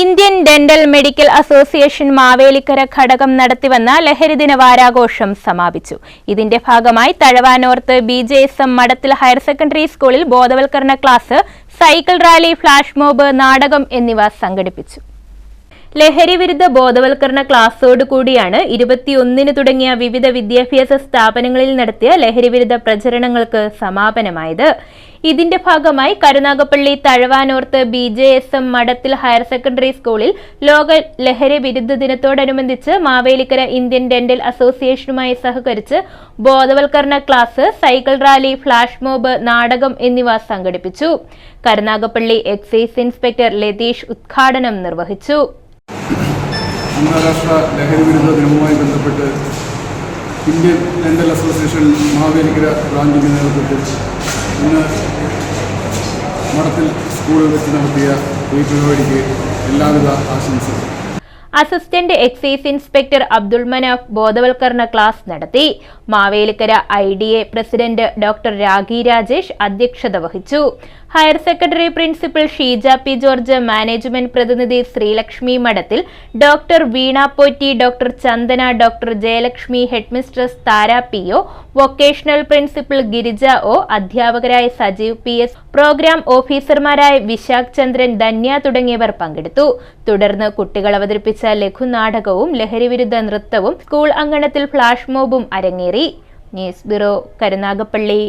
Indian dental medical association Mavelikkara ഘടകം നടത്തിവന്ന ലഹരിദിന വാരാഘോഷം സമാപിച്ചു. ഇതിന്റെ ഭാഗമായി Thazhava North B J S M Madathil higher secondary സ്കൂളിൽ ബോധവൽക്കരണ class cycle rally flash mob നാടകം എന്നിവ സംഘടിപ്പിച്ചു. ലഹരി വിരുദ്ധ ബോധവൽക്കരണ ക്ലാസ്സോട് കൂടിയാണ് ഇരുപത്തിയൊന്നിന് തുടങ്ങിയ വിവിധ വിദ്യാഭ്യാസ സ്ഥാപനങ്ങളിൽ നടത്തിയ ലഹരി വിരുദ്ധ പ്രചരണങ്ങൾക്ക് സമാപനമായത്. ഇതിന്റെ ഭാഗമായി Karunagappally Thazhava North B J S M Madathil higher secondary സ്കൂളിൽ ലോക ലഹരി വിരുദ്ധ ദിനത്തോടനുബന്ധിച്ച് മാവേലിക്കര ഇന്ത്യൻ ഡെന്റൽ അസോസിയേഷനുമായി സഹകരിച്ച് ബോധവൽക്കരണ class cycle rally flash mob നാടകം എന്നിവ സംഘടിപ്പിച്ചു. കരുനാഗപ്പള്ളി എക്സൈസ് ഇൻസ്പെക്ടർ ലതീഷ് ഉദ്ഘാടനം നിർവഹിച്ചു. അന്താരാഷ്ട്ര ലഹരി വിരുദ്ധ ദിനവുമായി ബന്ധപ്പെട്ട് ഇന്ത്യൻ ഡെന്റൽ അസോസിയേഷൻ മാവേലിക്കര ബ്രാഞ്ചിന്റെ നേതൃത്വത്തിൽ ഇന്ന് മഠത്തിൽ സ്കൂളിൽ വെച്ച് നടത്തിയ ഈ പരിപാടിക്ക് എല്ലാവിധ ആശംസകളും. Assistant excise inspector Abdul Manaf ബോധവൽക്കരണ ക്ലാസ് നടത്തി. Mavelikkara I D A president doctor Ragi Rajesh അധ്യക്ഷത വഹിച്ചു. Higher secondary principal Sheeja P George management പ്രതിനിധി Sreelakshmi Madathil doctor Veena Potti doctor Chandana doctor Jayalakshmi headmistress Thara P O vocational principal Girija O അധ്യാപകരായ Sajeev P S programme ഓഫീസർമാരായ വിശാഖ് ചന്ദ്രൻ ധന്യ തുടങ്ങിയവർ പങ്കെടുത്തു. തുടർന്ന് കുട്ടികൾ അവതരിപ്പിച്ച ലഘുനാടകവും ലഹരിവിരുദ്ധ നൃത്തവും സ്കൂൾ അങ്കണത്തിൽ ഫ്ലാഷ് മോബും അരങ്ങേറി. News bureau Karunagappally.